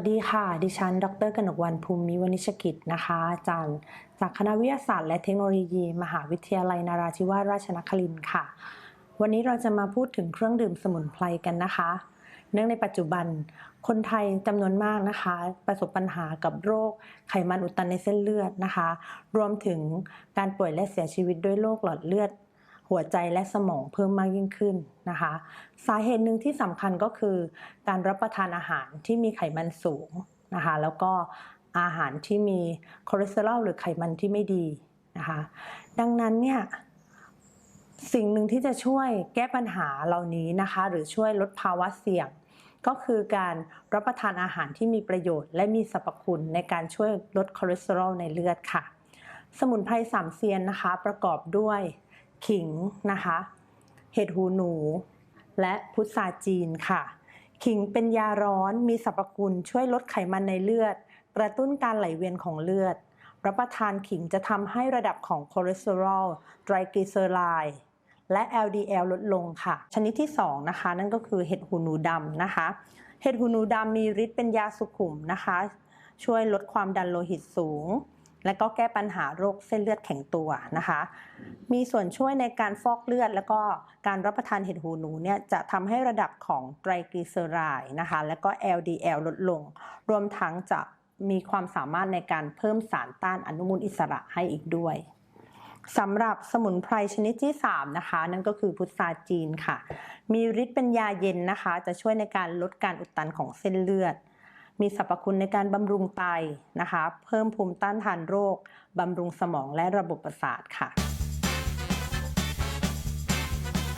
วัสดีค่ะ ดิฉัน ดร กนกวรรณภูมิวณิชกิจนะคะ อาจารย์ จากคณะวิทยาศาสตร์ และเทคโนโลยี มหาวิทยาลัยนาราธิวาสราชนครินทร์ค่ะ วันนี้เราจะมาพูดถึงเครื่องดื่มสมุนไพรกันนะคะ เนื่องในปัจจุบัน คนไทยจำนวนมากนะคะ ประสบปัญหากับโรคไขมันอุดตันในเส้นเลือดนะคะ รวมถึงการป่วยและเสียชีวิตด้วยโรคหลอดเลือด หัวใจและสมองเพิ่มมากยิ่งขึ้นนะคะ สาเหตุหนึ่งที่สำคัญก็คือ การรับประทานอาหารที่มีไขมันสูงนะคะ แล้วก็อาหารที่มีคอเลสเตอรอลหรือไขมันที่ไม่ดีนะคะ ดังนั้นเนี่ยสิ่งหนึ่งที่จะช่วยแก้ปัญหาเหล่านี้นะคะ หรือช่วยลดภาวะเสี่ยง ก็คือการรับประทานอาหารที่มีประโยชน์ และมีสรรพคุณในการช่วยลดคอเลสเตอรอลในเลือดค่ะ สมุนไพรสามเซียนนะคะ ประกอบด้วย ขิงนะคะ เห็ดหูหนู และพุทราจีนค่ะ ขิงเป็นยาร้อนมีสรรพคุณช่วยลดไขมันในเลือด กระตุ้นการไหลเวียนของเลือด รับประทานขิงจะทำให้ระดับของคอเลสเตอรอลไตรกลีเซอไรด์และ LDL ลดลงค่ะ ชนิดที่ 2 นะคะ นั่นก็คือเห็ดหูหนูดำนะคะ เห็ดหูหนูดำมีฤทธิ์เป็นยาสุขุมนะคะ ช่วยลดความดันโลหิตสูง และก็แก้ปัญหาโรคเส้นเลือดแข็งตัวนะคะ มีส่วนช่วยในการฟอกเลือด แล้วก็การรับประทานเห็ดหูหนูเนี่ยจะทำให้ระดับของไตรกลีเซอไรด์นะคะ และก็ LDL ลดลง รวมทั้งจะมีความสามารถในการเพิ่มสารต้านอนุมูลอิสระให้อีกด้วยสำหรับสมุนไพรชนิดที่ 3 นะคะ นั่นก็คือพุทราจีนค่ะ มีฤทธิ์เป็นยาเย็นนะคะ จะช่วยในการลดการอุดตันของเส้นเลือด มีสรรพคุณในการบำรุงไตนะคะ เพิ่มภูมิต้านทานโรคบำรุงสมองและระบบประสาทค่ะ